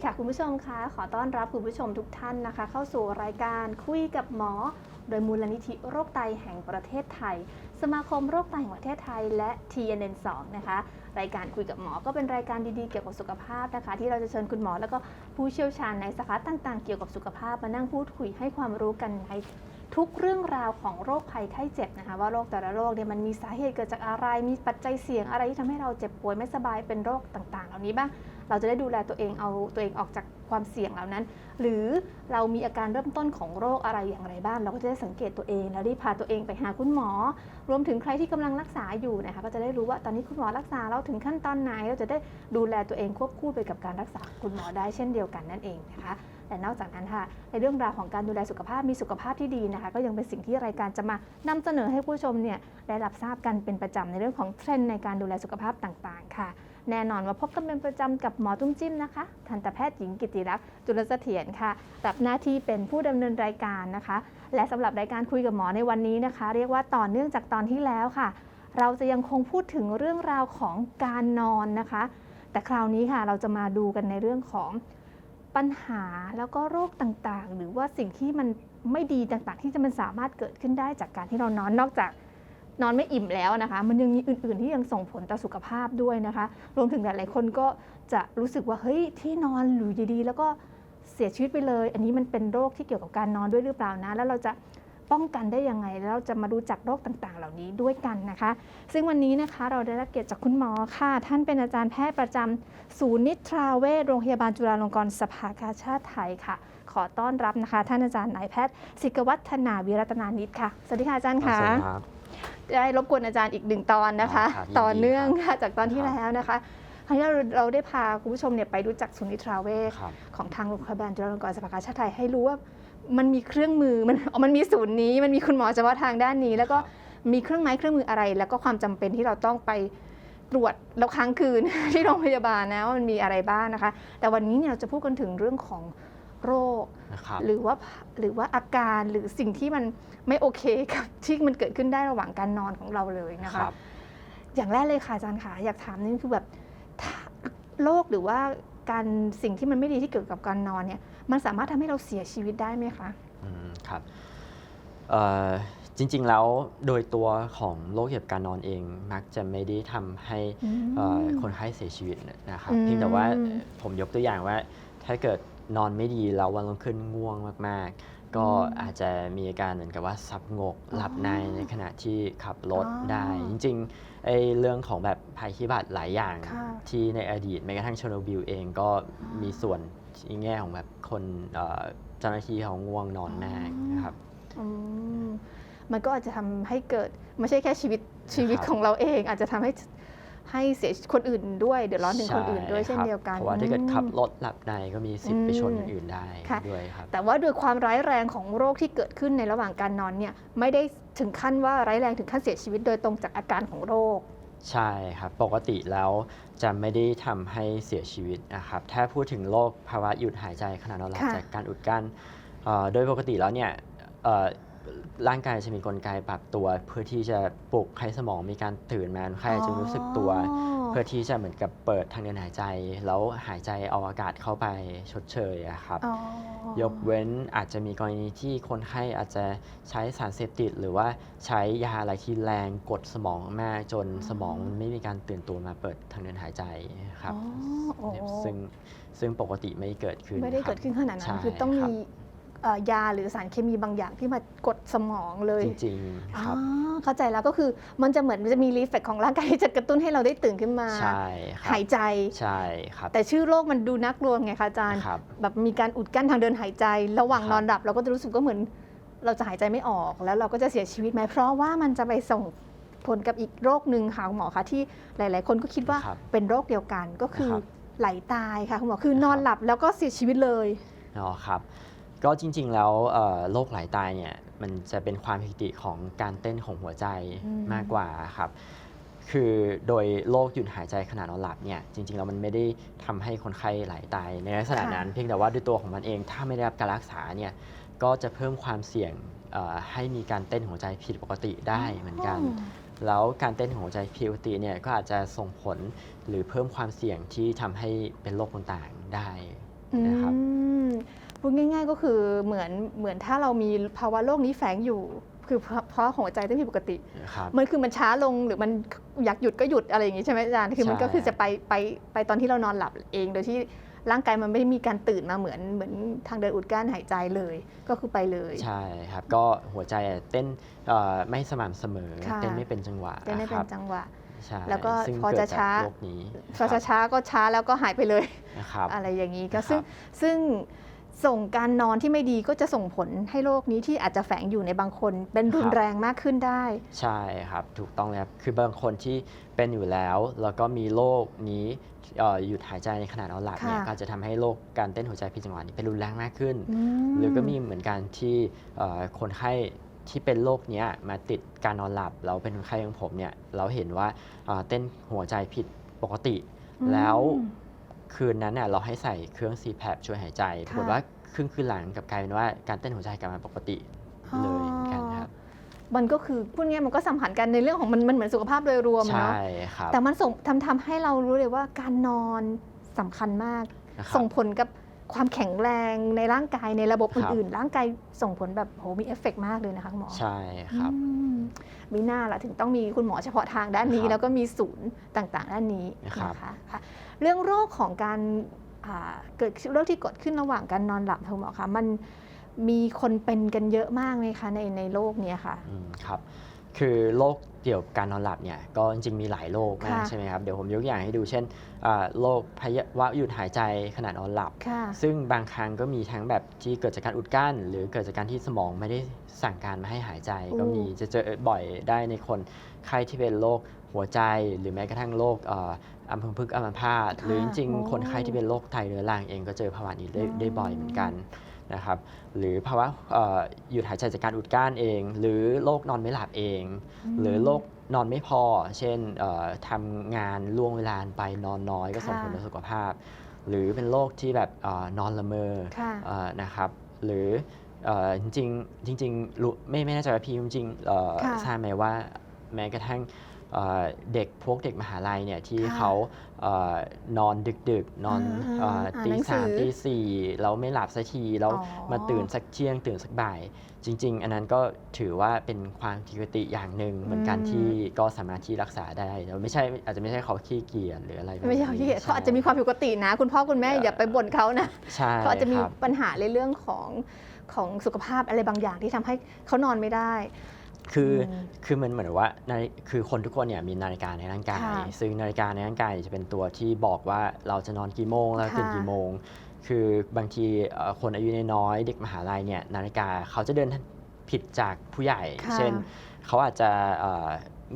ดีค่ะคุณผู้ชมคะขอต้อนรับคุณผู้ชมทุกท่านนะคะ เข้าสู่รายการคุยกับหมอ โดยมูลนิธิโรคไตแห่งประเทศไทย สมาคมโรคไตแห่งประเทศไทยและ TNN 2 นะคะรายการคุยกับหมอก็เป็นรายการดีๆเกี่ยวกับสุขภาพนะคะ ที่เราจะเชิญคุณหมอแล้วก็ผู้เชี่ยวชาญในสาขาต่างๆ เกี่ยวกับสุขภาพมานั่งพูดคุยให้ความรู้กันในทุกเรื่องราวของโรคภัยไข้เจ็บนะคะว่าโรคแต่ละโรคเนี่ยมันมีสาเหตุเกิดจากอะไรมีปัจจัยเสี่ยงอะไรที่ทำให้เราเจ็บป่วยไม่สบายเป็นโรคต่างๆ เหล่านี้บ้าง เราจะได้ดูแลตัวเองเอาตัวเองออกจากความเสี่ยงเหล่านั้น หรือเรามีอาการเริ่มต้นของโรคอะไรอย่างไรบ้าง เราก็จะได้สังเกตตัวเอง แล้วรีบพาตัวเองไปหาคุณหมอ รวมถึงใครที่กำลังรักษาอยู่นะคะก็จะได้รู้ว่าตอนนี้คุณหมอรักษาเราถึงขั้นตอนไหน เราจะได้ดูแลตัวเองควบคู่ไปกับการรักษาคุณหมอได้เช่นเดียวกันนั่นเองนะคะแต่นอกจากนั้นค่ะในเรื่องราวของการดูแลสุขภาพมีสุขภาพที่ดีนะคะ ก็ยังเป็นสิ่งที่รายการจะมานำเสนอให้ผู้ชมเนี่ยได้รับทราบกันเป็นประจำในเรื่องของเทรนด์ในการดูแลสุขภาพต่างๆ ค่ะ แน่นอนว่าพบกันเป็นประจำกับหมอตุ้มจิ้มนะคะ ทันตแพทย์หญิงกิติรักษ์จุลเสถียรค่ะรับหน้าที่เป็นผู้ดำเนินรายการนะคะ และสำหรับรายการคุยกับหมอในวันนี้นะคะ เรียกว่าต่อเนื่องจากตอนที่แล้วค่ะ เราจะยังคงพูดถึงเรื่องราวของการนอนนะคะ แต่คราวนี้ค่ะเราจะมาดูกันในเรื่องของปัญหาแล้วก็โรคต่างๆ หรือว่าสิ่งที่มันไม่ดีต่างๆ ที่จะมันสามารถเกิดขึ้นได้จากการที่เรานอนนอกจาก นอนไม่อิ่มแล้วนะคะ มันยังมีอื่น ๆ ที่ยังส่งผลต่อสุขภาพด้วยนะคะ รวมถึงหลาย ๆ คนก็จะรู้สึกว่าเฮ้ยที่นอนอยู่ดี ๆ แล้วก็เสียชีวิตไปเลย อันนี้มันเป็นโรคที่เกี่ยวกับการนอนด้วยหรือเปล่านะ แล้วเราจะป้องกันได้ยังไง แล้วเราจะมารู้จักโรคต่าง ๆ เหล่านี้ด้วยกันนะคะ ซึ่งวันนี้นะคะเราได้รับเกียรติจากคุณหมอค่ะ ท่านเป็นอาจารย์แพทย์ประจำศูนย์นิทราเวชโรงพยาบาลจุฬาลงกรณ์สภากาชาติไทยค่ะ ขอต้อนรับนะคะ ท่านอาจารย์นายแพทย์ศิกวัฒนาวิรัตนานิตค่ะ สวัสดีค่ะอาจารย์ค่ะสวัสดีครับ ได้รบกวนอาจารย์อีกหนึ่งตอนนะคะ ครับยินดีต่อเนื่องค่ะจากตอนที่ครับ แล้วนะคะครั้งที่เราเราได้พาคุณผู้ชมเนี่ยไปรู้จักศูนย์นิทราเวช ครับ ของทางโรงพยาบาลจุฬาลงกรณ์สภากาชาติไทยให้รู้ว่ามันมีเครื่องมือมันอ๋อมันมีศูนย์นี้ มันมีคุณหมอเฉพาะทางด้านนี้ แล้วก็ครับมีเครื่องไม้เครื่องมืออะไร แล้วก็ความจำเป็นที่เราต้องไปตรวจแล้วค้างคืน ที่โรงพยาบาลนะว่ามันมีอะไรบ้างนะคะ แต่วันนี้เนี่ยเราจะพูดกันถึงเรื่องของ โรคนะครับหรือว่าหรือว่าอาการหรือสิ่งที่มันไม่โอเคกับที่มันเกิดขึ้นได้ระหว่างการนอนของเราเลยนะคคะรับอย่างแรกเลยค่ะอาจารย์ค่ะอยากถามนี่คือแบบถ้าโรคหรือว่าการสิ่งที่มันไม่ดีที่เกิดกับการนอนเนี่ยมันสามารถทำให้เราเสียชีวิตได้ไหมคะอืมครับเอ่อจริงๆแล้วโดยตัวของโรคเกี่ยวกับการนอนเองมักจะไม่ได้ทำให้เอ่อคนไข้เสียชีวิตนะครับอืมเพียงแต่ว่าผมยกตัวอย่างว่าถ้าเกิด นอนไม่ดีแล้ววันรุ่งขึ้นง่วงมากๆ ก็อืมอาจจะมีอาการเหมือนกับว่าสับงกอ๋อหลับในในขณะที่ขับรถอ๋อได้ จริงๆไอ้เรื่องของแบบภัยพิบัติหลายอย่างค่ะ ที่ในอดีตแม้กระทั่งเชอร์โนบิลเองก็มีส่วนในแง่ของแบบคนเอ่อเจ้าหน้าที่เขาง่วงนอนมากนะครับ อืมมันก็อาจจะทำให้เกิดไม่ใช่แค่ชีวิตชีวิตครับ ของเราเอง อาจจะทำให้ ให้เสียคนอื่นด้วยเดือดร้อนถึงคนอื่นด้วยเช่นใครับเดียวกัน เพราะว่าถ้าเกิดอืมขับรถหลับในก็มีสิทธิ์ไปชนอืมคนอื่นได้ค่ะด้วยครับ แต่ว่าด้วยความร้ายแรงของโรคที่เกิดขึ้นในระหว่างการนอนเนี่ยไม่ได้ถึงขั้นว่าร้ายแรงถึงขั้นเสียชีวิตโดยตรงจากอาการของโรค ใช่ครับ ปกติแล้วจะไม่ได้ทำให้เสียชีวิตนะครับ ถ้าพูดถึงโรคภาวะหยุดหายใจขณะนอนหลับค่ะจากการอุดกั้นเอ่อโดยปกติแล้วเนี่ยเอ่อ ร่างกายจะมีกลไกปรับตัว เพื่อที่จะปลุกให้สมองมีการตื่นมาคนไข้อาจจะรู้สึกตัวอ๋อเพื่อที่จะเหมือนกับเปิดทางเดินหายใจ แล้วหายใจเอาอากาศเข้าไปชดเชยอะครับอ๋อยกเว้นอาจจะมีกรณีที่คนไข้อาจจะใช้สารเสพติด หรือว่าใช้ยาอะไรที่แรงกดสมองมากจนสมองไม่มีการตื่นตัวมาเปิดทางเดินหายใจครับอ๋อโอ้ซึ่งซึ่งปกติไม่เกิดขึ้นไม่ได้ครับเกิดขึ้นขนาดนั้ใช่นคือต้องครับมีเอ่อ ยาหรือสารเคมีบางอย่างที่มากดสมองเลยจริงๆครับอ๋อเข้าใจแล้วก็คือมันจะเหมือนมันจะมีรีเฟกของร่างกายที่จะกระตุ้นให้เราได้ตื่นขึ้นมา ใช่ครับหายใจใช่ครับแต่ชื่อโรคมันดูน่ากลัวไงคะอาจารย์ครับแบบมีการอุดกั้นทางเดินหายใจ ระหว่างครับนอนหลับเราก็จะรู้สึกก็เหมือน เราจะหายใจไม่ออกแล้วเราก็จะเสียชีวิตไหมเพราะว่ามันจะไปส่งผลกับอีกโรคหนึ่งค่ะคุณหมอคะที่หลาย ๆ คนก็คิดว่าครับเป็นโรคเดียวกันก็คือครับไหลตายค่ะคุณหมอคือนอนหลับแล้วก็เสียชีวิตเลยอ๋อครับ ก็จริง ๆ แล้วเอ่อโรคไหลตายเนี่ยมันจะเป็นความผิดปกติของการเต้นของหัวใจอืมมากกว่าครับคือโดยโรคหยุดหายใจขณะนอนหลับเนี่ยจริงๆแล้วมันไม่ได้ทำให้คนไข้ไหลตายในลักษณะนั้น เพียงแต่ว่าด้วยตัวของมันเองถ้าไม่ได้รับการรักษาเนี่ยก็จะเพิ่มความเสี่ยงเอ่อให้มีการเต้นหัวใจผิดปกติได้เหมือนกัน แล้วการเต้นของหัวใจผิดปกติเนี่ยก็อาจจะส่งผลหรือเพิ่มความเสี่ยงที่ทำให้เป็นโรคต่างๆได้นะครับอืม พูดง่าย ๆ ก็คือเหมือนเหมือนถ้าเรามีภาวะโรคนี้แฝงอยู่ คือเพราะเพราะหัวใจเต้นผิดปกติ ครับ มันคือมันช้าลงหรือมันอยากหยุดก็หยุดอะไรอย่างงี้ใช่ไหมอาจารย์คือมันใช่ก็คือจะไปไปไปตอนที่เรานอนหลับเองโดยที่ร่างกายมันไม่ได้มีการตื่นมาเหมือนเหมือนทางเดินอุดกั้นหายใจเลย ก็คือไปเลยใช่ครับ ก็หัวใจเต้นเอ่อไม่สม่ำเสมอ ค่ะเต้นไม่เป็นจังหวะเต้นไม่คเป็รันบจังหวะ ใช่แล้วก็ซึ่งพอเกิจะดจกช้า โรคนี้พอจะช้าก็ช้าแล้วก็หายไปเลย นะครับ อะไรอย่างนี้ก็ครับซึ่งซึ่ง ส่งการนอนที่ไม่ดีก็จะส่งผลให้โรคนี้ที่อาจจะแฝงอยู่ในบางคน เป็นรุนแรงมากขึ้นได้ ใช่ครับ ถูกต้องเลยครับคือบางคนที่เป็นอยู่แล้ว แล้วก็มีโรคนี้เอ่อหยุดหายใจในขณะนอนหลับเนี่ยค่ะก็จะทำให้โรคการเต้นหัวใจผิดจังหวะนี้เป็นรุนแรงมากขึ้นอืมหรือก็มีเหมือนกันที่เอ่อคนไข้ที่เป็นโรคเนี้ยมาติดการนอนหลับแล้วเป็นคนไข้ของผมเนี่ยเราเห็นว่าเอ่อเต้นหัวใจผิดปกติ แล้ว คืนนั้นเน่ยเราให้ใส่เครื่อง CPAP ช่วยหายใจปรากฏว่าครึ่งคืนหลังกลับกลายเป็นว่าการเต้นหัวใจกลับมาปกติเลยเหมือนกันครับมันก็คือพูดง่ายๆมันก็สัมพันธ์กันในเรื่องของมันมันเหมือนสุขภาพโดยรวมใช่เนาะครับแต่มันส่งทำทำให้เรารู้เลยว่าการนอนสำคัญมากนะครับส่งผลกับ ความแข็งแรงในร่างกายในระบบครับ อื่นๆ ร่างกายส่งผลแบบโหมีเอฟเฟกต์มากเลยนะคะคุณหมอใช่ครับ อืมมีหน้าละถึงต้องมีคุณหมอเฉพาะทางด้านนี้ ครับแล้วก็มีศูนย์ต่างๆ ด้านนี้นะครับ นะคะค่ะเรื่องโรคของการอ่าเกิดโรคที่เกิดขึ้นระหว่างการนอนหลับค่ะคุณหมอคะมันมีคนเป็นกันเยอะมากไหมคะในในโลกเนี้ยค่ะ อืมครับ คือโรคเกี่ยวกับการนอนหลับเนี่ยก็จริงๆมีหลายโรคมากค่ะ ใช่ไหมครับเดี๋ยวผมยกตัวอย่างให้ดูเช่นอ่าโรคภาวะหยุดหายใจขณะนอนหลับ ค่ะ ซึ่งบางครั้งก็มีทั้งแบบที่เกิดจากการอุดกั้น หรือเกิดจากการที่สมองไม่ได้สั่งการมาให้หายใจ อืม ก็มีจะเจอบ่อยได้ในคนไข้ที่เป็นโรคหัวใจ หรือแม้กระทั่งโรคเอ่ออัมพฤกษ์อัมพาตค่ะหรือจริงโอ้ๆคนไข้ที่เป็นโรคไตเรื้อรังเองก็เจอภาวะนี้ได้อืมได้บ่อยเหมือนกัน นะครับหรือภาวะเอ่อหยุดหายใจจากการอุดกั้นเอง หรือโรคนอนไม่หลับเอง หรือโรคนอนไม่พอ เช่นเอ่อทำงานล่วงเวลาไปนอนน้อยก็ส่งผลต่อสุขภาพ หรือเป็นโรคที่แบบเออนอนละเมอค่ะเอ่อนะครับหรือเอ่อจริงๆจริงๆรู้ไม่ไม่แน่ใจว่าพี่จริงๆเอ่อค่ะทราบไหมว่าแม้กระทั่ง เอ่อเด็กพวกเด็กมหาลัยเนี่ยที่ค่ะเขาเอ่อนอนดึกๆ นอนอ่าเอ่ออ่านตีหนังสืสามอตีสี่แล้วไม่หลับสักทีแล้วอ๋อมาตื่นสักเที่ยงตื่นสักบ่าย จริง ๆ อันนั้นก็ถือว่าเป็นความผิดปกติอย่างหนึ่งเหมือนกันอืมที่ก็สามารถที่รักษาได้แล้วไม่ใช่อาจจะไม่ใช่เขาขี้เกียจหรืออะไรแบบไม่ใช่เขาขี้เกียจเขาอาจจะมีความผิดปกตินะ คุณพ่อคุณแม่อย่าไปบ่นเขานะใช่เขาอาจจะมีครับปัญหาในเรื่องของของสุขภาพอะไรบางอย่างที่ทำให้เขานอนไม่ได้ คืออมคือมันเหมือนว่านาฬิคือคนทุกคนเนี่ยมีนาฬิกาในร่างกาย ค่ะซึ่งนาฬิกาในร่างกายจะเป็นตัวที่บอกว่าเราจะนอนกี่โมงแล้วตื่นค่ะ กี่โมง คือบางทีเอ่อคนอายุน้อยๆเด็กมหาลัยเนี่ยนาฬิกาเขาจะเดินผิดจากผู้ใหญ่ ค่ะเช่น เขาอาจจะเอ่อ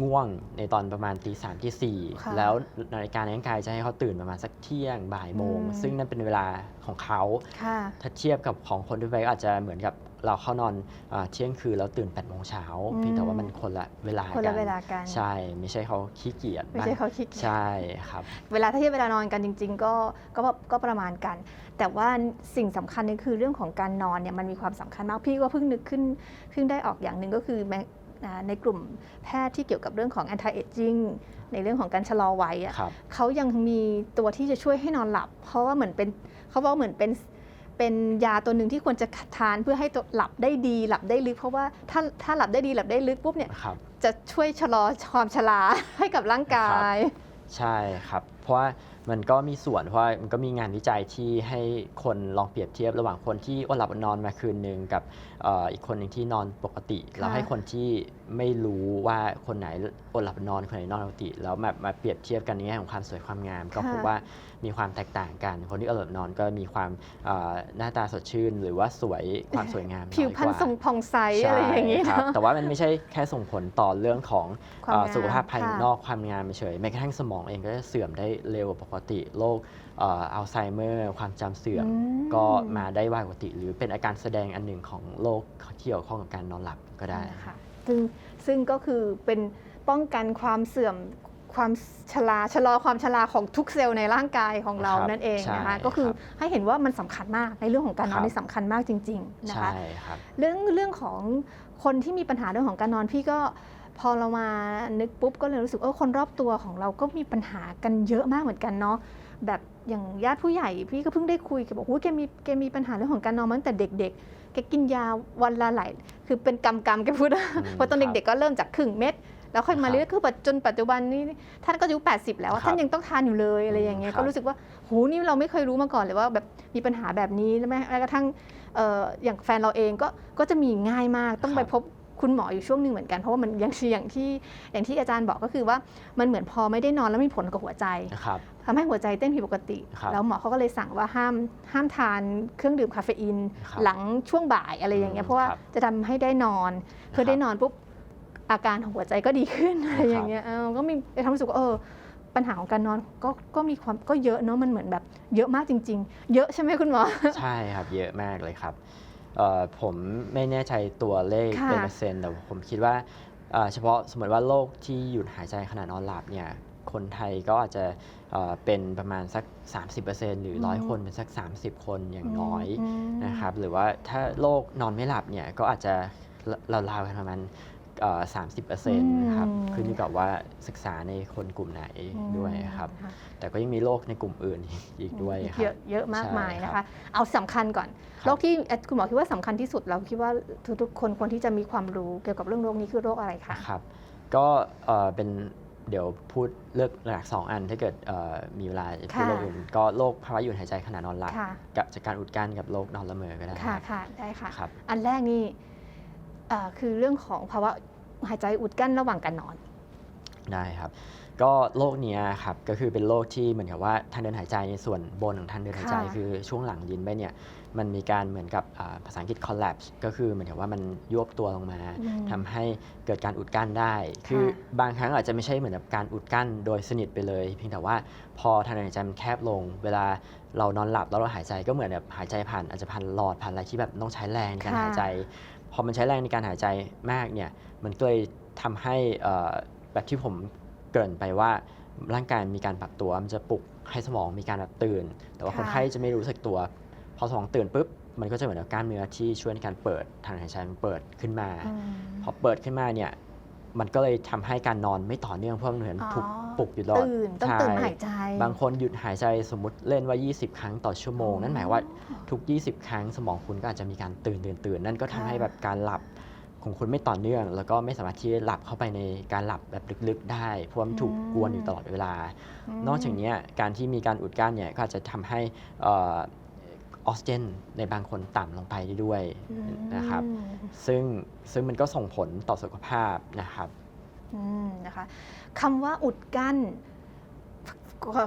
ง่วงในตอนประมาณตีสามตีสี่ค่ะแล้วนาฬิกาในร่างกายจะให้เขาตื่นประมาณสักเที่ยงบ่ายโมง อืม ซึ่งนั่นเป็นเวลาของเขา ค่ะ ถ้าเทียบกับของคนทั่วไปก็อาจจะเหมือนกับ เราเข้านอนอาเที่ยงคืนแล้วตื่น8ปดโมงเช้าอืมเพียงแต่ว่ามันคนละเวลาคนกัละเวลากันใช่ ไม่ใช่เขาขี้เกียจไม่ใช่เขาคิดใช่ครับ เวลาถ้าเทียบเวลานอนกันจริง ๆ ก็ก็ก็ประมาณกัน แต่ว่าสิ่งสำคัญนี่คือเรื่องของการนอนเนี่ยมันมีความสำคัญมากพี่ก็เพิ่งนึกขึ้นเพิ่งได้ออกอย่างหนึ่งก็คือแม้อ่าในกลุ่มแพทย์ที่เกี่ยวกับเรื่องของ anti aging ในเรื่องของการชะลอวัยอะครับเขายังมีตัวที่จะช่วยให้นอนหลับ เพราะว่าเหมือนเป็นเขาบอกว่าเหมือนเป็น เป็นยาตัวหนึ่งที่ควรจะทานเพื่อให้ตัวหลับได้ดี หลับได้ลึก เพราะว่าถ้าถ้าหลับได้ดีหลับได้ลึกปุ๊บเนี่ยครับจะช่วยชะลอความชราให้กับร่างกาย ใช่ครับ เพราะว่ามันก็มีส่วนเพราะว่ามันก็มีงานวิจัยที่ให้คนลองเปรียบเทียบระหว่างคนที่อดหลับอดนอนมาคืนหนึ่งกับเอ่ออีกคนหนึ่งที่นอนปกติค่ะแล้วให้คนที่ไม่รู้ว่าคนไหนอดหลับอดนอนคนไหนนอนปกติ แล้วมามาเปรียบเทียบกันในแง่ของความสวยความงาม ก็พบว่ามีความแตกต่างกัน คนที่อดหลับอดนอนก็มีความเอ่อหน้าตาสดชื่น หรือว่าสวยความสวยงามผิวน้อยพรรณกว่าทรงผ่องใสอะไรอย่างนี้ใช่ครับเนาะแต่ว่ามันไม่ใช่แค่ส่งผลต่อเรื่องของความเอ่องามสุขภาพภายค่ะนอกความงามเฉยแม้กระทั่งสมองเองก็จะเสื่อมได้เร็วกว่าปกติโรคเอ่ออัลไซเมอร์ ความจำเสื่อม อืม ก็มาได้ไวกว่าปกติ หรือเป็นอาการแสดงอันหนึ่งของโรคที่เกี่ยวข้องกับการนอนหลับก็ได้นะคะซึ่งซึ่งก็คือเป็นป้องกันความเสื่อมความชราชะลอความชราของทุกเซลล์ในร่างกายของเราครับนั่นเองนะคะใช่ก็คือครับให้เห็นว่ามันสำคัญมากในเรื่องของการนคอรันบนี่สำคัญมากจริงๆนะคะ ใช่ครับ เรื่องเรื่องของคนที่มีปัญหาเรื่องของการนอนพี่ก็พอเรามานึกปุ๊บก็เลยรู้สึกเออคนรอบตัวของเราก็มีปัญหากันเยอะมากเหมือนกันเนาะแบบ อย่างญาติผู้ใหญ่พี่ก็เพิ่งได้คุยแกบอกว่าแกมีแกมีปัญหาเรื่องของการนอนมาตั้งแต่เด็กๆแกกินยาวันละหลายคือเป็นกำกำๆแกพูดเพราะตอนเด็กๆก็เริ่มจากครึ่งเม็ดแล้วค่อยมาครับเรื่อยๆคือปัจจนปัจจุบันนี้ท่านก็อายุ 80 แล้วอะครับท่านยังต้องทานอยู่เลยอะไรอย่างเงี้ยครับก็รู้สึกว่าโหนี่เราไม่เคยรู้มาก่อนเลยว่าแบบมีปัญหาแบบนี้แล้วแม้แม้กระทั่งเอ่ออย่างแฟนเราเองก็ก็จะมีง่ายมากต้องไปครับพบ คุณหมออยู่ช่วงหนึ่งเหมือนกันเพราะว่ามันอย่างที่อย่างที่อย่างที่อาจารย์บอกก็คือว่ามันเหมือนพอไม่ได้นอนแล้วมีผลกับหัวใจนะครับทำให้หัวใจเต้นผิดปกติครับแล้วหมอเขาก็เลยสั่งว่าห้ามห้ามทานเครื่องดื่มคาเฟอีนครับหลังช่วงบ่ายอะไรอย่างเงี้ยอืมเพราะว่าครับจะทำให้ได้นอนเพื่อได้นอนปุ๊บอาการของหัวใจก็ดีขึ้นอะไรอย่างเงี้ยเออก็มีทำให้รู้สึกว่าเออปัญหาของการนอนก็ก็มีความก็เยอะเนาะมันเหมือนแบบเยอะมากจริง ๆ เยอะใช่ไหมคุณหมอ ใช่ครับเยอะมากเลยครับเอ่อ ผมไม่แน่ใจตัวเลขค่ะเป็นเปอร์เซ็นต์แต่ผมคิดว่าเอ่อเฉพาะสมมติว่าโรคที่หยุดหายใจขณะนอนหลับเนี่ยคนไทยก็อาจจะเอ่อเป็นประมาณสัก 30%หรือร้อยคนเป็นสัก 30 คนอย่างน้อยมนะครับหรือว่าถ้าโรคนอนไม่หลับเนี่ยก็อาจจะราวๆกันประมาณ สามสิบเปอร์เซ็นต์ครับอืมขึ้นอยู่กับว่าศึกษาในคนกลุ่มไหนด้วยครับค่ะแต่ก็ยังมีโรคในกลุ่มอื่นอีกด้วยครัเยบอะเยอะมากมายใช่นะครัคะบเอาสำคัญก่อนครับโรคที่เอ่อคุณหมอคิดว่าสำคัญที่สุดเราคิดว่าทุกๆคนควรที่จะมีความรู้เกี่ยวกับเรื่องโรคนี้คือโรคอะไรคะนะครับ ก็เอ่อเป็นเดี๋ยวพูดเลือกหลักสองอันถ้าเกิดเอ่อมีเวลาพูดค่ะโรคอื่นก็โรคภาวะหยุดหายใจขณะนอนหลับค่ะกับจากการอุดกั้นกับโรคนอนละเมอก็ได้ค่ะค่ะได้ค่ะครับอันแรกนี่เอ่อ คือเรื่องของภาวะหายใจอุดกั้นระหว่างการนอน ได้ครับ ก็โรคเนี้ยครับก็คือเป็นโรคที่เหมือนกับว่าทางเดินหายใจในส่วนบนของทางเดินหายใจค่ะคือช่วงหลังลิ้นไปเนี่ยมันมีการเหมือนกับอ่าภาษาอังกฤษ collapse ก็คือเหมือนกับว่ามันยวบตัวลงมาอืมทำให้เกิดการอุดกั้นได้ คือบางครั้งอาจจะไม่ใช่เหมือนกับการอุดกั้นโดยสนิทไปเลย เพียงแต่ว่าพอทางเดินหายใจมันแคบลง เวลาเรานอนหลับแล้วเราหายใจก็เหมือนแบบหายใจผ่านอาจจะผ่านหลอดผ่านอะไรที่แบบต้องใช้แรงในการค่ะหายใจ พอมันใช้แรงในการหายใจมากเนี่ยมันก็เลยทำให้เอ่อแบบที่ผมเกริ่นไปว่าร่างกายมีการปรับตัวมันจะปลุกให้สมองมีการแบบตื่น แต่ว่าค่ะคนไข้จะไม่รู้สึกตัว พอสมองตื่นปุ๊บมันก็จะเหมือนกับกล้ามเนื้อที่ช่วยในการเปิดทางหายใจมันเปิดขึ้นมาอืมพอเปิดขึ้นมาเนี่ย มันก็เลยทำให้การนอนไม่ต่อเนื่องเพราะมันเหมือนอ๋อถูกปลุกอยู่ตลอดตื่นต้องใช่ตื่นหายใจ บางคนหยุดหายใจสมมติเล่นว่า 20 ครั้งต่อชั่วโมง นั่นหมายว่าทุก 20 ครั้งสมองคุณก็อาจจะมีการตื่นตื่นตื่นนั่นก็ทำให้ค่ะแบบการหลับของคุณไม่ต่อเนื่อง แล้วก็ไม่สามารถที่จะหลับเข้าไปในการหลับแบบลึกๆ ได้เพราะว่ามันถูกกวนอยู่ตลอดเวลามนอกจากนี้การที่มีการอุดกั้นเนี่ยก็อาจจะทำให้เอ่อออกซิเจนในบางคนต่ำลงไปได้ด้วยนะครับอืมซึ่งซึ่งมันก็ส่งผลต่อสุขภาพนะครับอืมนะคะคำว่าอุดกั้น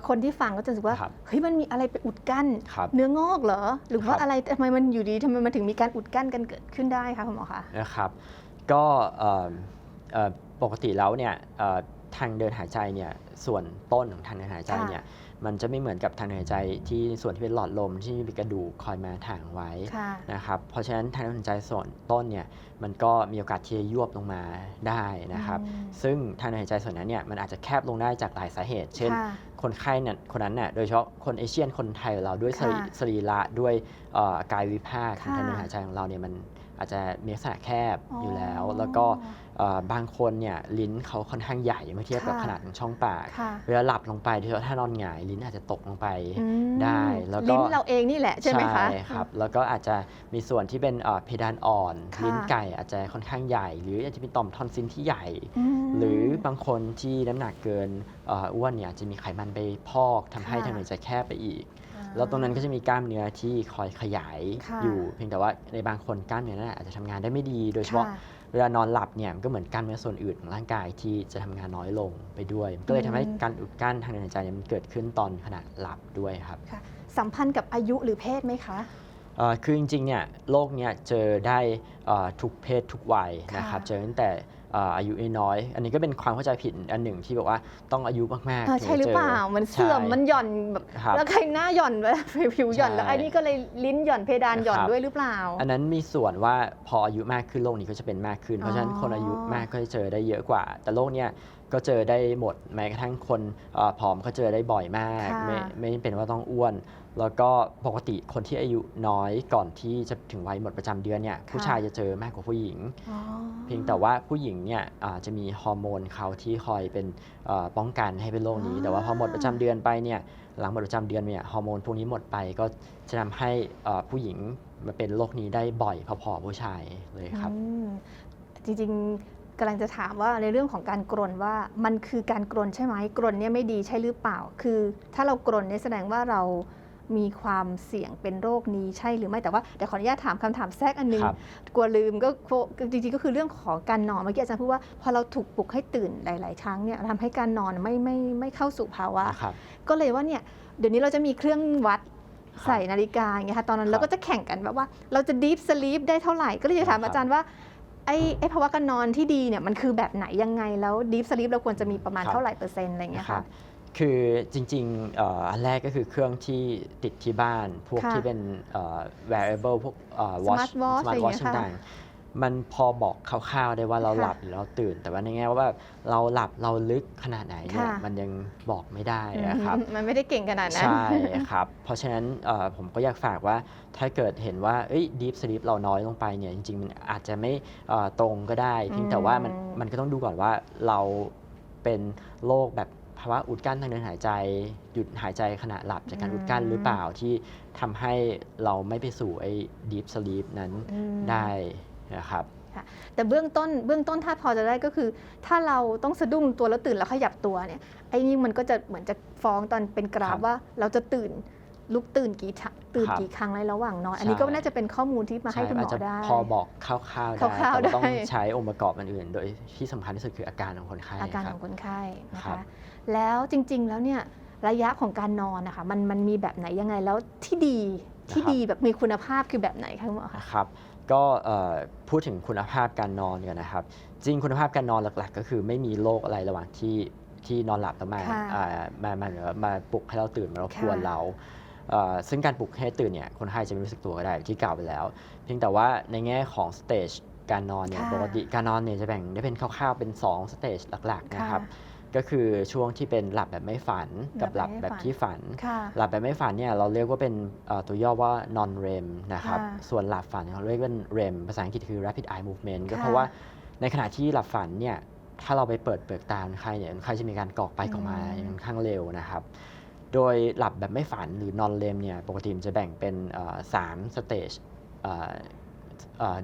คนที่ฟังก็จะรู้สึกว่าครับเฮ้ยมันมีอะไรไปอุดกั้นครับเนื้องอกเหรอ หรือว่าครับอะไรทำไมมันอยู่ดีทำไมมันถึงมีการอุดกั้นกันเกิดขึ้นได้คะคุณหมอคะนะครับก็เอ่อเอ่อปกติแล้วเนี่ยเอ่อทางเดินหายใจเนี่ยส่วนต้นของทางเดินหายใจค่ะเนี่ย มันจะไม่เหมือนกับทางเดินหายใจที่ส่วนที่เป็นหลอดลมที่มีกระดูกคอยมาถ่างไว้ค่ะนะครับเพราะฉะนั้นทางเดินหายใจส่วนต้นเนี่ยมันก็มีโอกาสที่จะยวบลงมาได้นะครับอืมซึ่งทางเดินหายใจส่วนนั้นเนี่ยมันอาจจะแคบลงได้จากหลายสาเหตุ เช่นค่ะคนไข้เนี่ยคนนั้นเนี่ยโดยเฉพาะคนเอเชียนคนไทยของเราด้วยสรีค่ะสรีระด้วยเอ่อกายวิภาคของค่ะทางเดินหายใจของเราเนี่ยมันอาจจะมีลักษณะแคบอ๋อออยู่แล้ว แล้วก็เอ่อ บางคนเนี่ยลิ้นเขาค่อนข้างใหญ่เมื่อเทียบกับค่ะขนาดของช่องปากค่ะเวลาหลับลงไปโดยเฉพาะถ้านอนหงายลิ้นอาจจะตกลงไปอืมได้ แล้วก็ลิ้นเราเองนี่แหละใช่ไหมคะครับแล้วก็อาจจะมีส่วนที่เป็นเอ่อเพดานอ่อนค่ะลิ้นไก่อาจจะค่อนข้างใหญ่ หรืออาจจะเป็นต่อมทอนซิลที่ใหญ่มหรือบางคนที่น้ำหนักเกินเอ่ออ้วนเนี่ยอาจจะมีไขมันไปพอกทำให้ค่ะทางเดินหายใจแคบไปอีกอ่าแล้วตรงนั้นก็จะมีกล้ามเนื้อที่คอยขยายค่ะอยู่ เพียงแต่ว่าในบางคนกล้ามเนื้อนั้นอาจจะทำงานได้ไม่ดี โดยเฉพาะค่ เวลานอนหลับเนี่ยมันก็เหมือนกล้ามเนื้อส่วนอื่นของร่างกายที่จะทำงานน้อยลงไปด้วยมันก็เลยทำให้อืมการอุดกั้นทางเดินหายใจเนี่ยมันเกิดขึ้นตอนขณะหลับด้วยครับค่ะสัมพันธ์กับอายุหรือเพศไหมคะเอ่อคือจริงๆเนี่ยโรคเนี่ยเจอได้เอ่อทุกเพศทุกวัยนะครับค่ะเจอตั้งแต่เอ่ออายุน้อยๆอันนี้ก็เป็นความเข้าใจผิดอันหนึ่งที่บอกว่าต้องอายุมากเออๆถึงใช่หรือจะเปล่า มันเสื่อมใช่มันหย่อนแบบครับแล้วใครหน้าหย่อนไปผิวหย่อนใช่แล้วไอ้นี่ก็เลยลิ้นหย่อนเพดานหย่อนครับด้วยหรือเปล่า อันนั้นมีส่วนว่าพออายุมากขึ้นโรคนี้ก็จะเป็นมากขึ้น เพราะฉะนั้นอ๋อคนอายุมากก็จะเจอได้เยอะกว่า แต่โรคเนี้ยก็เจอได้หมดแม้กระทั่งคนเออผอมก็เจอได้บ่อยมากค่ะไม่ไม่เป็นว่าต้องอ้วน แล้วก็ปกติคนที่อายุน้อยก่อนที่จะถึงวัยหมดประจำเดือนเนี่ยผู้ชายจะเจอมากกว่าผู้หญิง อ๋อ เพียงแต่ว่าผู้หญิงเนี่ยอ่าจะมีฮอร์โมนเขาที่คอยเป็นเอ่อป้องกันให้เป็นโรคนี้อ๋อแต่ว่าพอหมดประจำเดือนไปเนี่ยหลังหมดประจำเดือนเนี่ยฮอร์โมนพวกนี้หมดไปก็จะทำให้เอ่อผู้หญิงมาเป็นโรคนี้ได้บ่อยพอๆผู้ชายเลยครับ อืมจริงๆกำลังจะถามว่าในเรื่องของการกรนว่ามันคือการกรนใช่ไหมกรนเนี่ยไม่ดีใช่หรือเปล่า คือ ถ้าเรากรนเนี่ยแสดงว่าเรา มีความเสี่ยงเป็นโรคนี้ใช่หรือไม่แต่ว่าเดี๋ยวขออนุญาตถามคำถามแทรกอันนึงครับกลัวลืมก็จริงๆก็คือเรื่องของการนอนเมื่อกี้อาจารย์พูดว่าพอเราถูกปลุกให้ตื่นหลาย ๆ ครั้งเนี่ยทำให้การนอนไม่ไม่ไม่เข้าสู่ภาวะนะครับก็เลยว่าเนี่ยเดี๋ยวนี้เราจะมีเครื่องวัดครับใส่นาฬิกาอย่างเงี้ยค่ะตอนนั้นครับเราก็จะแข่งกันแบบว่า เราจะดีฟสลีปได้เท่าไหร่ก็เลยจะถามครับอาจารย์ว่าไอ้ไอ้ภาวะการนอนที่ดีเนี่ยมันคือแบบไหนยังไงแล้วดีฟสลีปเราควรจะมีประมาณครับเท่าไหร่เปอร์เซ็นต์อะไรเงี้ยครัค่ะบ คือจริงๆเอ่ออันแรกก็คือเครื่องที่ติดที่บ้าน พวกค่ะที่เป็นเอ่อ wearable พวกเอ่อ watch Smart watch อะไรอย่างเงี้ยค่ะต่างๆมันพอบอกคร่าวๆได้ว่าเราค่ะหลับหรือเราตื่น แต่ว่าในแง่ว่าแบบเราหลับเราลึกขนาดไหนเนี่ยค่ะ มันยังบอกไม่ได้นะครับอืมมันไม่ได้เก่งขนาดนั้น ใช่ครับ เพราะฉะนั้นเอ่อผมก็อยากฝากว่าถ้าเกิดเห็นว่าเอ้ย deep sleep เราน้อยลงไปเนี่ยจริง ๆ มันอาจจะไม่เอ่อตรงก็ได้เพียงแต่ว่ามันอืม มันก็ต้องดูก่อนว่าเราเป็นโรคแบบ ภาวะอุดกั้นทางเดินหายใจ หยุดหายใจขณะหลับจากการอุดกั้นหรือเปล่าที่ทำให้เราไม่ไปสู่ไอ้ deep sleep นั้นอืมได้นะครับแต่เบื้องต้นเบื้องต้นถ้าพอจะได้ก็คือ ถ้าเราต้องสะดุ้งตัวแล้วตื่นแล้วขยับตัวเนี่ยไอ้นี่มันก็จะเหมือนจะฟ้องตอนเป็นกราครัฟบว่าเราจะตื่น ลุกตื่นกี่ทะตื่นครับกี่ครั้งในระหว่างนอน อันนี้ก็ใช่น่าจะเป็นข้อมูลที่มาให้คุณหมอาจอจะได้ พอบอกคร่าวๆได้คร่าวๆแต่ว่าต้องได้ใช้องค์ประกอบอื่นๆ โดยที่สำคัญที่สุดคืออาการของคนไข้อาการคขรับองคนไข้นะครัคะบแล้วจริงๆแล้วเนี่ยระยะของการนอนนะคะมันมันมีแบบไหนยังไงแล้วที่ดีที่ดีแบบมีคุณภาพคือแบบไหนคะคุณหมอคะครับก็เอ่อพูดถึงคุณภาพการนอนกันนะครับ จริงคุณภาพการนอนหลักๆ ก็คือไม่มีโรคอะไรระหว่างที่ที่นอนหลับแล้วมาค่ะอ่ามามามามาปลุกให้เราตื่นมารบกวนค่ะเราเอ่อ ซึ่งการปลุกให้ตื่นเนี่ยคนไข้จะไม่รู้สึกตัวก็ได้ที่กล่าวไปแล้ว เพียงแต่ว่าในแง่ของสเตจการนอนเนี่ยค่ะปกติการนอนเนี่ยจะแบ่งได้เป็นคร่าวๆเป็น2สเตจหลักๆนะครับค่ะก็คือช่วงที่เป็นหลับแบบไม่ฝันกับหหลัลับบไม่แบบฝันที่ฝันค่ะหลับแบบไม่ฝันเนี่ยเราเรียกว่าเป็นเอ่อตัวย่อว่า non REM นะครับค่ะส่วนหลับฝันเราเรียกว่า REM ภาษาอังกฤษคือ rapid eye movement ก็ค่ะเพราะว่าในขณะที่หลับฝันเนี่ยถ้าเราไปเปิดเปลือกตาคนไข้เนี่ยคนไข้จะมีการกรอกไปกรอกมาอืมค่อนข้างเร็วนะครับ โดยหลับแบบไม่ฝันหรือ non REM เนี่ยปกติมันจะแบ่งเป็นเอ่อสามสเตจ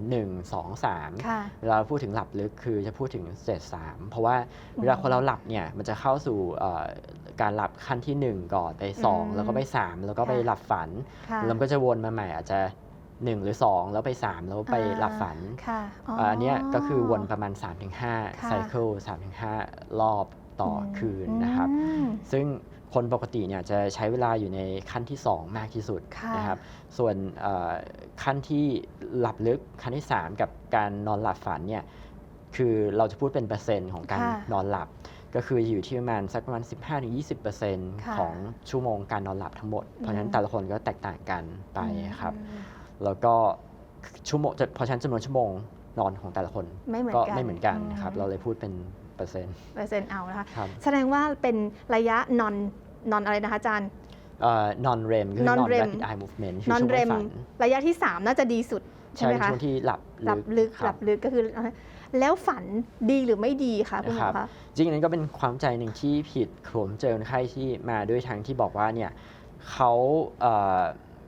หนึ่งสองสามค่ะเวลาเราพูดถึงหลับลึกคือจะพูดถึงสเตจสามเพราะว่าเวลาคนเราหลับเนี่ยมันจะเข้าสู่เอ่อการหลับขั้นที่ 1 ก่อนไปอืม2แล้วก็ไป 3 แล้วก็ไปค่ะหลับฝันค่ะแล้วมันก็จะวนมาใหม่อาจจะ 1 หรือ 2 แล้วไป 3 แล้วไปหลับฝันค่ะอ่าอันเนี้ยก็คือวนประมาณ 3-5ค่ะไซเคิล3-5 รอบต่ออคืนนะครับอืมซึ่ง คนปกติเนี่ยจะใช้เวลาอยู่ในขั้นที่ 2 มากที่สุดค่ะนะครับ ส่วนเอ่อขั้นที่หลับลึกขั้นที่ 3 กับการนอนหลับฝันเนี่ยคือเราจะพูดเป็นเปอร์เซ็นต์ของการค่ะนอนหลับ ก็คืออยู่ที่ประมาณสักประมาณค่ะ15-20%ของชั่วโมงการนอนหลับทั้งหมด เพราะฉะนั้นแต่ละคนก็แตกต่างกันไปครับอืมแล้วก็ชั่วโมงจะเพราะฉะนั้นจำนวนชั่วโมงนอนของแต่ละคนไม่เหมือนก็กันไม่เหมือนกันนะครับ เราเลยพูดเป็นเปอร์เซ็นต์เปอร์เซ็นต์เอานะคะครับแสดงว่าเป็นระยะนอน นอนอะไรนะคะอาจารย์เอ่อ non REM คือ non non REM rapid eye movement คือนอนช่วงเรไม่มฝันระยะที่ 3 น่าจะดีสุดใช่ใช่ไหมเป็นคะช่วงที่หลับหลับลึกคหรัลับ บลึกก็คือ แล้วฝันดีหรือไม่ดีคะคุณหมอครัคะบจริงๆนั้นก็เป็นความใจหนึ่งที่ผิดผมเจอคนไข้ที่มาด้วยทางที่บอกว่าเนี่ยเขาเอ่อ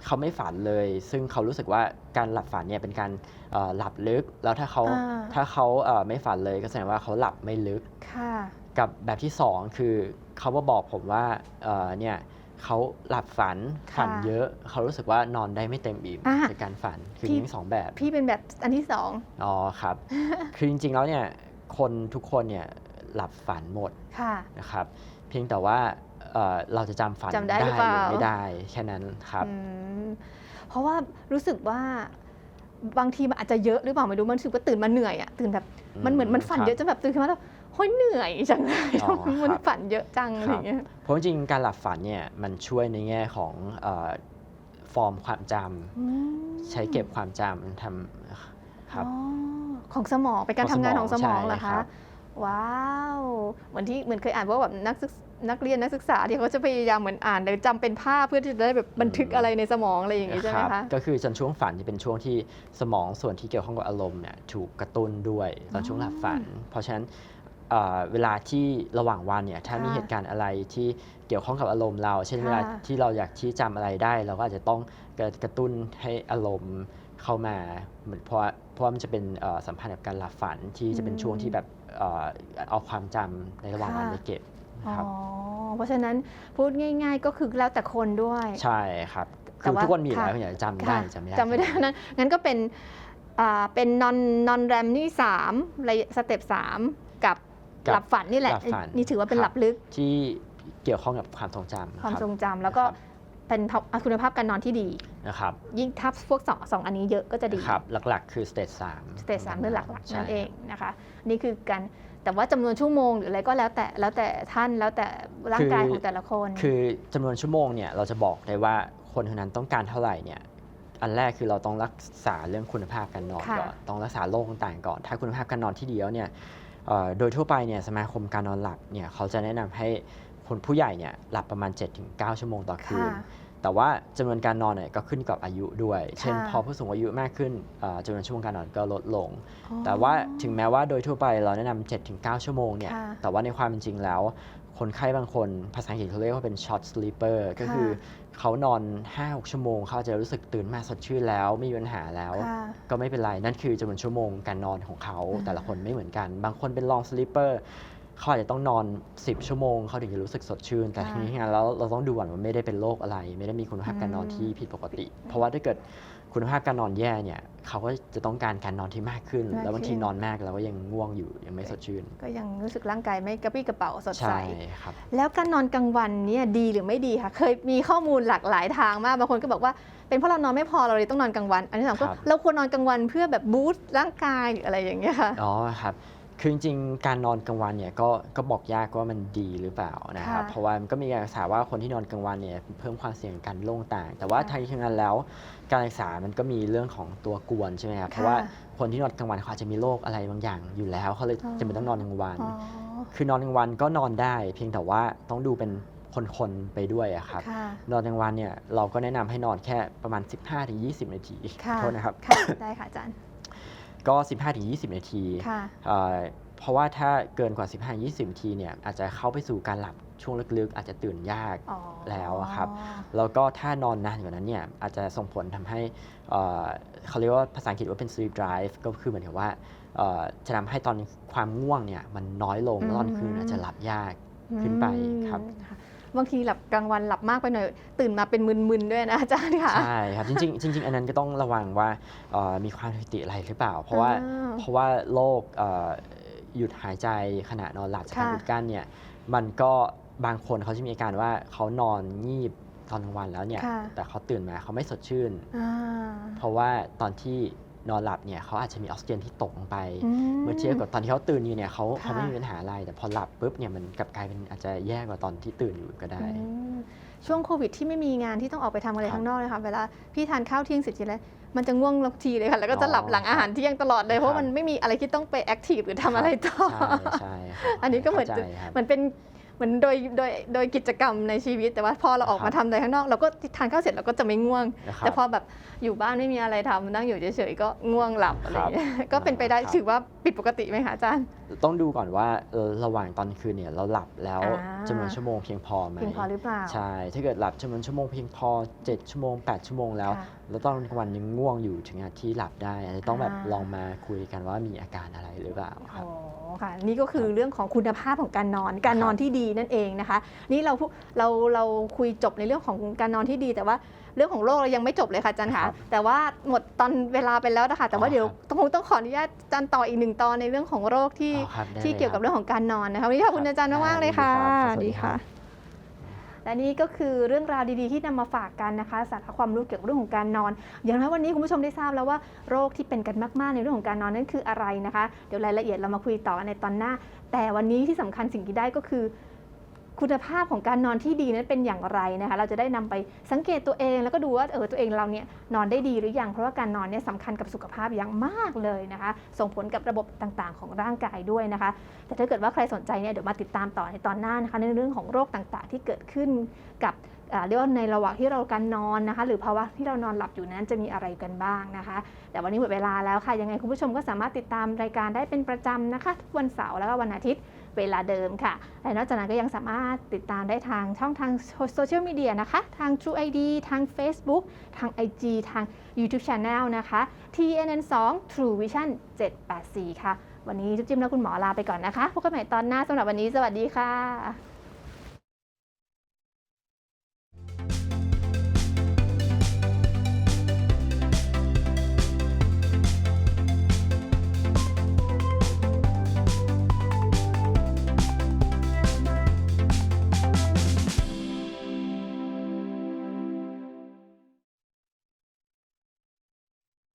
เขาไม่ฝันเลย ซึ่งเขารู้สึกว่าการหลับฝันเนี่ยเป็นการเอ่อหลับลึก แล้วถ้าเขาอ่า ถ้าเขาเอ่อไม่ฝันเลยก็แสดงว่าเขาหลับไม่ลึก ค่ะ กับแบบที่สองคือ เขามาบอกผมว่าเอ่อเนี่ยเขาหลับฝันค่ะฝันเยอะ เขารู้สึกว่านอนได้ไม่เต็มอิ่มอะในการฝันคือพี่ มีทั้งสองแบบพี่เป็นแบบอันที่สองอ๋อครับ คือจริงๆแล้วเนี่ยคนทุกคนเนี่ยหลับฝันหมดค่ะ นะครับเพียงแต่ว่าเอ่อเราจะจำฝันจำได้หรือเปล่า ไม่ได้แค่นั้นครับ อืมเพราะว่ารู้สึกว่าบางทีมันอาจจะเยอะหรือเปล่าไม่รู้มันรู้สึกว่าตื่นมาเหนื่อยอะตื่นแบบมันเหมือนมันฝันครับเยอะจนแบบตื่นขึ้นมาแล้ว เฮ้ยเหนื่อยจังเลยอ๋อมันครับ ฝันเยอะจังอะไรอย่างเงี้ย เพราะจริงๆการหลับฝันเนี่ยมันช่วยในแง่ของเออฟอร์มความจำอืมใช้เก็บความจำทำครับ อ๋อของสมองเป็นการทำงานของสมองเหรอใช่คะรับ ว้าวเหมือนที่เหมือนเคยอ่านว่าแบบนักศึกนักเรียนนักศึกษาที่เขาจะพยายามเหมือนอ่านหรือจำเป็นภาพเพื่อที่จะได้แบบบันทึกอืมอะไรในสมองอะไรอย่างงี้ใช่ไหมรับคะ ก็คือจนช่วงฝันจะเป็นช่วงที่สมองส่วนที่เกี่ยวข้องกับอารมณ์เนี่ยถูกกระตุ้นด้วยตอนช่วงหลับฝัน เพราะฉะนั้น เอ่อเวลาที่ระหว่างวันเนี่ยถ้ามีค่ะเหตุการณ์อะไรที่เกี่ยวข้องกับอารมณ์เรา เช่นค่ะเวลาที่เราอยากที่จำอะไรได้ เราก็อาจจะต้องกระกระตุ้นให้อารมณ์เข้ามาเหมือนเพราะว่าเพราะว่ามันจะเป็นเอ่อสัมพันธ์กับการหลับฝันที่จะเป็นช่วงที่แบบเอ่อเอาความจำในระหว่างวันไปเก็บอ๋อนะครับเพราะฉะนั้นพูดง่าย ๆ ก็คือแล้วแต่คนด้วย ใช่ครับแต่คือว่าทุกคนมีอยู่แล้วค่ะอย่างจำได้ค่ะจำไม่ได้จำไม่ได้นั้นงั้นก็เป็นอ่าเป็นนอนนอนแรมนี่สามระยะสเต็ปสามกับกับ หลับฝันนี่แหละ หลับฝันนี่ถือว่าเป็นครับหลับลึกที่เกี่ยวข้องกับความทรงจำความรับทรงจำแล้วก็นะครับเป็นคุณภาพการนอนที่ดี นะครับยิ่งทับพวกสองสองอันนี้เยอะก็จะดีครับหลักๆ คือสเตจสามสเตจสามคือหลักๆใช่นั่นเองนะคะนี่คือการแต่ว่าจำนวนชั่วโมงหรืออะไรก็แล้วแต่แล้วแต่ท่านแล้วแต่ร่างกายของแต่ละคน คือจำนวนชั่วโมงเนี่ยเราจะบอกได้ว่าคนคนนั้นต้องการเท่าไหร่เนี่ยอันแรกคือเราต้องรักษาเรื่องคุณภาพการนอนค่ะก่อนต้องรักษาโรคต่างๆก่อน ถ้าคุณภาพการนอนที่ดีแล้วเนี่ยเอ่อ โดยทั่วไปเนี่ยสมาคมการนอนหลับเนี่ยเขาจะแนะนำให้คนผู้ใหญ่เนี่ยหลับประมาณ 7-9 ชั่วโมงต่อคืนค่ะแต่ว่าจำนวนการนอนเนี่ยก็ขึ้นกับอายุด้วย เช่นค่ะพอผู้สูงอายุมากขึ้นเอ่อจำนวนชั่วโมงการนอนก็ลดลงอ๋อแต่ว่าถึงแม้ว่าโดยทั่วไปเราแนะนำ7-9 ชั่วโมงเนี่ยค่ะแต่ว่าในความเป็นจริงแล้ว คนไข้บางคนภาษาอังกฤษเขาเรียกว่าเป็น short sleeper ก็คือเขานอน 5-6 ชั่วโมง เขาอาจจะรู้สึกตื่นมาสดชื่นแล้วไม่มีปัญหาแล้วค่ะก็ไม่เป็นไร นั่นคือจำนวนชั่วโมงการนอนของเขาอ่าแต่ละคนไม่เหมือนกัน บางคนเป็น long sleeper เขาอาจจะต้องนอน 10 ชั่วโมงเขาถึงจะรู้สึกสดชื่น แต่ทั้งนี้ทั้งนั้นแล้วเราต้องดูก่อนว่าไม่ได้เป็นโรคอะไร ไม่ได้มีคุณภาพการนอนที่ผิดปกติ เพราะว่าถ้าเกิดคุณภาพการนอนแย่เนี่ยเขาก็จะต้องการการนอนที่มากขึ้นมากแล้วบางทีขึ้นนอนมากเราก็ยังง่วงอยู่ยังไม่สดชื่น ก็ยังรู้สึกร่างกายไม่กระปรี้กระเป๋าสดใสใช่ครับแล้วการนอนกลางวันเนี่ยดีหรือไม่ดีคะเคยมีข้อมูลหลากหลายทางมากบางคนก็บอกว่าเป็นเพราะเรานอนไม่พอเราเลยต้องนอนกลางวัน อันที่สองก็ครับเราควรนอนกลางวันเพื่อแบบบูสต์ร่างกายหรืออะไรอย่างเงี้ยค่ะอ๋อครับ คือจริงๆ การนอนกลางวันเนี่ยก็ก็บอกยากว่ามันดีหรือเปล่านะครับ ค่ะเพราะว่ามันก็มีการศึกษาว่าคนที่นอนกลางวันเนี่ยเพิ่มความเสี่ยงการโรคต่าง แต่ว่าค่ะทางนี้ทางนั้นแล้วการศึกษามันก็มีเรื่องของตัวกวนใช่ไหมครับ เพราะว่าคนที่นอนกลางวันเขาอาจจะมีโรคอะไรบางอย่างอยู่แล้วเขาเลยอ๋อจำเป็นต้องนอนกลางวัน อ๋อ คือนอนกลางวันก็นอนได้ เพียงแต่ว่าต้องดูเป็นคนๆไปด้วยอะครับ ค่ะ นอนกลางวันเนี่ยเราก็แนะนำให้นอนแค่ประมาณ 15-20 นาทีค่ะ โทษนะครับ ค่ะ ได้ค่ะอาจารย์ ก็ 15-20 นาทีค่ะเอ่อเพราะว่าถ้าเกินกว่า 15-20 นาทีเนี่ยอาจจะเข้าไปสู่การหลับช่วงลึกๆ อาจจะตื่นยาก อ๋อแล้วอะครับ แล้วก็ถ้านอนนานกว่านั้นเนี่ยอาจจะส่งผลทำให้เอ่อเขาเรียกว่าภาษาอังกฤษว่าเป็น sleep drive ก็คือเหมือนกับว่าเอ่อจะทำให้ตอนความง่วงเนี่ยมันน้อยลงอืมแล้วตอนคืนอาจจะหลับยาก ขึ้นไปครับ อืมค่ะ บางทีหลับกลางวันหลับมากไปหน่อยตื่นมาเป็นมึนๆด้วยนะอาจารย์ค่ะ ใช่ครับจริงๆจริง ๆ อันนั้นก็ต้องระวังว่าเอ่อมีความผิดปกติอะไรหรือเปล่า เพราะว่าอ่าเพราะว่าโรคเอ่อหยุดหายใจขณะนอนหลับจากการค่ะอุดกั้นเนี่ยมันก็บางคนเขาจะมีอาการว่าเขานอนงีบตอนกลางวันแล้วเนี่ยค่ะแต่เขาตื่นมาเขาไม่สดชื่นอ่าเพราะว่าตอนที่ นอนหลับเนี่ยเขาอาจจะมีออกซิเจนที่ตกลงไปอืเมื่อเทียบกับตอนที่เขาตื่นอยู่เนี่ยเขาค่ะเขาไม่มีปัญหาอะไร แต่พอหลับปุ๊บเนี่ยมันกลับกลายเป็นอาจจะแย่กว่าตอนที่ตื่นอยู่ก็ได้อืมช่วงโควิดที่ไม่มีงานที่ต้องออกไปทำอะไรครับข้างนอกเลยค่ะเวลาพี่ทานข้าวเที่ยงเสร็จทีไรมันจะง่วงลงทีเลยค่ะ แล้วก็จะอ๋อหลับหลังอาหารเที่ยงตลอดเลย เพราะครับมันไม่มีอะไรที่ต้องไปแอคทีฟหรือทำอะไรต่อใช่ใช่ครับอันนี้ก็เหมือนข้าใจครับมันเป็น เหมือนโดยโดยโดยกิจกรรมในชีวิต แต่ว่าพอเราออกมาครับทำอะไรข้างนอก เราก็ทานข้าวเสร็จเราก็จะไม่ง่วงนะครับแต่พอแบบอยู่บ้านไม่มีอะไรทำนั่งอยู่เฉยๆก็ง่วงหลับอะไรอย่างเงี้ยครับก็เป็นไปได้ครับถือว่าผิดปกติไหมคะอาจารย์ ต้องดูก่อนว่าเออระหว่างตอนคืนเนี่ยเราหลับแล้วอ่าจำนวนชั่วโมงเพียงพอไหมเพียงพอหรือเปล่าใช่ถ้าเกิดหลับจำนวนชั่วโมงเพียงพอ 7 ชั่วโมง 8 ชั่วโมงแล้วค่ะแล้วตอนกลางวันยังง่วงอยู่ถึงอาที่หลับได้อาจจะต้องแบบอ่าลองมาคุยกันว่ามีอาการอะไรหรือเปล่าครับอ๋อค่ะนี่ก็คือครับเรื่องของคุณภาพของการนอน การครับนอนที่ดีนั่นเองนะคะ นี่เราพูเราเราคุยจบในเรื่องของการนอนที่ดี แต่ว่าเรื่องของโรคเรายังไม่จบเลยค่ะอาจารย์ครัค่ะบแต่ว่าหมดตอนเวลาไปแล้วนะคะแต่ว่าอ๋อเดี๋ยวครับคงต้องขออนุญาตอาจารย์ต่ออีกหนึ่งตอนในเรื่องของโรคที่อ๋อครับได้ที่ลเกี่ยวกับคเรื่องของการนอนนะคะวันนี้ขอบคุณอาจารย์มากๆเลยค่ะครับสวัสดีครับ และนี่ก็คือเรื่องราวดีๆที่นำมาฝากกันนะคะสาระความรู้เกี่ยวกับเรื่องของการนอน อย่างน้อยวันนี้คุณผู้ชมได้ทราบแล้วว่าโรคที่เป็นกันมากๆ ในเรื่องของการนอนนั้นคืออะไรนะคะ เดี๋ยวรายละเอียดเรามาคุยต่อในตอนหน้า แต่วันนี้ที่สำคัญสิ่งที่ได้ก็คือ คุณภาพของการนอนที่ดีนั้นเป็นอย่างไรนะคะเราจะได้นำไปสังเกตตัวเอง แล้วก็ดูว่าเออตัวเองเราเนี่ยนอนได้ดีหรือยังเพราะว่าการนอนเนี่ยสำคัญกับสุขภาพอย่างมากเลยนะคะ ส่งผลกับระบบต่างๆ ของร่างกายด้วยนะคะ แต่ถ้าเกิดว่าใครสนใจเนี่ยเดี๋ยวมาติดตามต่อในตอนหน้านะคะในเรื่องของโรคต่างๆ ที่เกิดขึ้นกับเรียกว่าในระหว่างที่เราการนอนนะคะ หรือภาวะที่เรานอนหลับอยู่นั้นจะมีอะไรกันบ้างนะคะ แต่วันนี้หมดเวลาแล้วค่ะยังไงคุณผู้ชมก็สามารถติดตามรายการได้เป็นประจำนะคะ ทุกวันเสาร์แล้วก็วันอาทิตย์ เวลาเดิมค่ะ และนอกจากนั้นก็ยังสามารถติดตามได้ทางช่องทางโซเชียลมีเดียนะคะ ทาง True ID ทาง Facebook ทาง IG ทาง YouTube Channel นะคะ TNN2 True Vision 784 ค่ะ วันนี้จุ๊บจิ้มและคุณหมอลาไปก่อนนะคะ พบกันใหม่ตอนหน้าสำหรับวันนี้ สวัสดีค่ะ